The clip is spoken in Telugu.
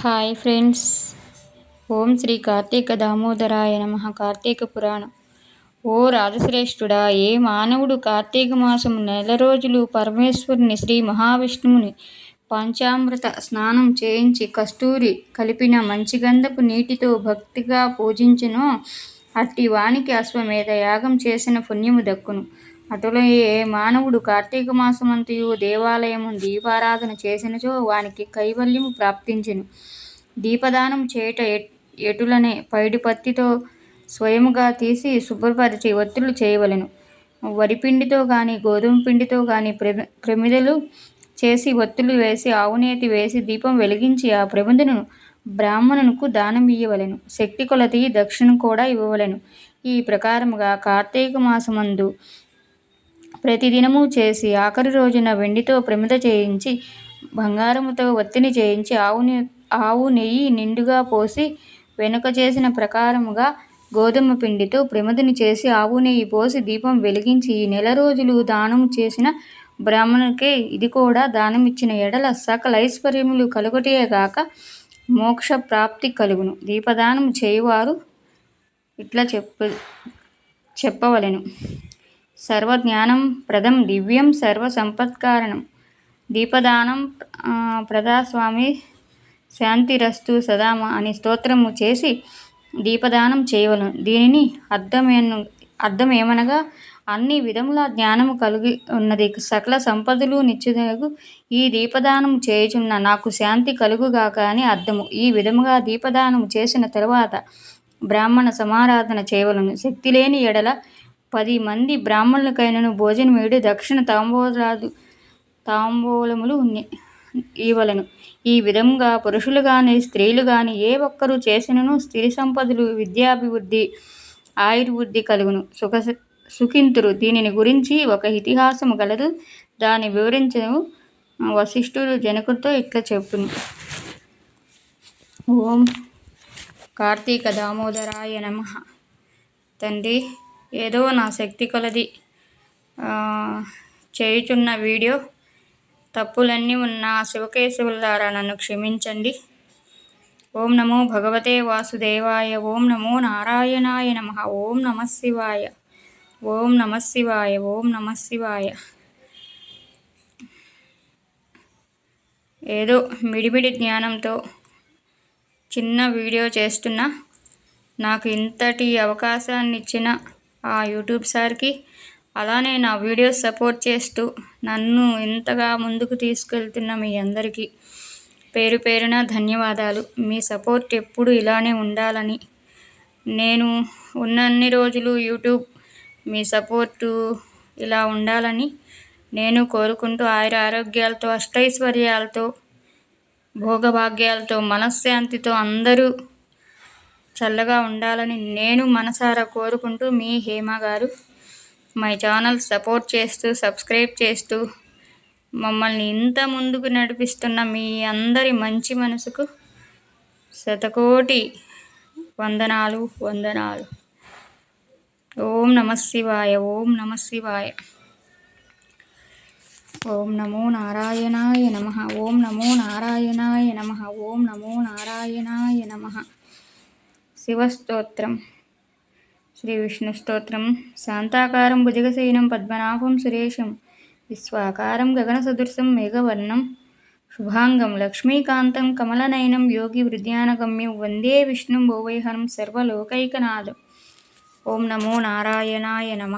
Hi friends. ఓం శ్రీ కార్తీక దామోదరాయ నమ. కార్తీక పురాణం. ఓ రాజశ్రేష్ఠుడా ఏ మానవుడు కార్తీక మాసం నెల రోజులు పరమేశ్వరుని శ్రీ మహావిష్ణువుని పంచామృత స్నానం చేయించి కస్తూరి కలిపిన మంచిగంధపు నీటితో భక్తిగా పూజించునో అట్టి వానికి అశ్వమేధ యాగం చేసిన పుణ్యము దక్కును. అటులయే మానవుడు కార్తీక మాసమంతయు దేవాలయము దీపారాధన చేసినచో వానికి కైవల్యము ప్రాప్తించెను. దీపదానం చేయుట ఎటులనే పైడి పత్తితో స్వయముగా తీసి శుభ్రపరిచి ఒత్తులు చేయవలెను. వరిపిండితో కానీ గోధుమ పిండితో కానీ ప్రమిదలు చేసి ఒత్తులు వేసి ఆవునేతి వేసి దీపం వెలిగించి ఆ ప్రమిదను బ్రాహ్మణునకు దానం ఇయ్యవలెను. శక్తి కొలతి దక్షిణ కూడా ఇవ్వవలెను. ఈ ప్రకారముగా కార్తీక మాసమందు ప్రతిదినము చేసి ఆఖరి రోజున వెండితో ప్రమిద చేయించి బంగారముతో ఒత్తిని చేయించి ఆవుని ఆవు నెయ్యి నిండుగా పోసి వెనుక చేసిన ప్రకారముగా గోధుమ పిండితో ప్రమిదని చేసి ఆవు నెయ్యి పోసి దీపం వెలిగించి ఈ నెల రోజులు దానం చేసిన బ్రాహ్మణుకే ఇది కూడా దానం ఇచ్చిన ఎడల సకల ఐశ్వర్యములు కలుగుటే గాక మోక్ష ప్రాప్తి కలుగును. దీపదానం చేయువారు ఇట్లా చెప్ప చెప్పవలెను. సర్వజ్ఞానం ప్రదం దివ్యం సర్వ సంపత్కారణం దీపదానం ప్రదాస్వామి శాంతిరస్తు సదామ అని స్తోత్రము చేసి దీపదానం చేయవలను. దీనిని అర్థమేను అర్థమేమనగా అన్ని విధముల జ్ఞానము కలిగి ఉన్నది. సకల సంపదలు నిత్యుదగు ఈ దీపదానం చేయుచున్న నాకు శాంతి కలుగుగాక అని అర్థము. ఈ విధముగా దీపదానం చేసిన తరువాత బ్రాహ్మణ సమారాధన చేయవలను. శక్తి లేని ఎడల పది మంది బ్రాహ్మణులకైనను భోజనమేడు దక్షిణ తాంబూలాదు తాంబూలములు ఇవ్వలను. ఈ విధంగా పురుషులు కానీ స్త్రీలు కానీ ఏ ఒక్కరూ చేసినను స్త్రీ సంపదలు విద్యాభివృద్ధి ఆయుర్వృద్ధి కలుగును. సుఖ సుఖింతురు. దీనిని గురించి ఒక ఇతిహాసము గలదు. దాన్ని వివరించను. వశిష్ఠుడు జనకుడితో ఇట్లా చెప్పును ఓం కార్తీక దామోదరాయ నమ. తండ్రి ఏదో నా శక్తి కొలది. చేయుచున్న వీడియో తప్పులన్నీ ఉన్న శివకేశవుల ద్వారా నన్ను క్షమించండి. ఓం నమో భగవతే వాసుదేవాయ. ఓం నమో నారాయణాయ నమ. ఓం నమ శివాయ. ఓం నమ శివాయ ఓం నమ శివాయ. ఏదో మిడిమిడి జ్ఞానంతో చిన్న వీడియో చేస్తున్నా. నాకు ఇంతటి అవకాశాన్ని ఇచ్చిన ఆ యూట్యూబ్ సార్కి అలానే నా వీడియోస్ సపోర్ట్ చేస్తూ నన్ను ఇంతగా ముందుకు తీసుకెళ్తున్న మీ అందరికీ పేరు పేరున ధన్యవాదాలు. మీ సపోర్ట్ ఎప్పుడు ఇలానే ఉండాలని నేను ఉన్నన్ని రోజులు యూట్యూబ్ మీ సపోర్టు ఇలా ఉండాలని నేను కోరుకుంటూ ఆయుర ఆరోగ్యాలతో అష్టైశ్వర్యాలతో భోగభాగ్యాలతో మనశ్శాంతితో అందరూ చల్లగా ఉండాలని నేను మనసారా కోరుకుంటూ మీ Hema garu my channel support చేస్తూ సబ్స్క్రైబ్ చేస్తూ మమ్మల్ని ఇంత ముందుకు నడిపిస్తున్న మీ అందరి మంచి మనసుకు శతకోటి వందనాలు వందనాలు. ఓం నమ శివాయ ఓం నమ శివాయ. ఓం నమో నారాయణాయ నమ ఓం నమో నారాయణాయ నమ ఓం నమో నారాయణాయ నమ. శివస్తోత్రం. శ్రీ విష్ణు స్తోత్రం. శాంతాకారం భుజగశయనం పద్మనాభం సురేశం. విశ్వాకారం గగన సదృశం మేఘవర్ణం. శుభాంగం లక్ష్మీకాంతం కమలనయనం యోగి హృదయానగమ్యం. వందే విష్ణుం భోవైహరం సర్వలోకైకనాథం. ఓం నమో నారాయణాయ నమ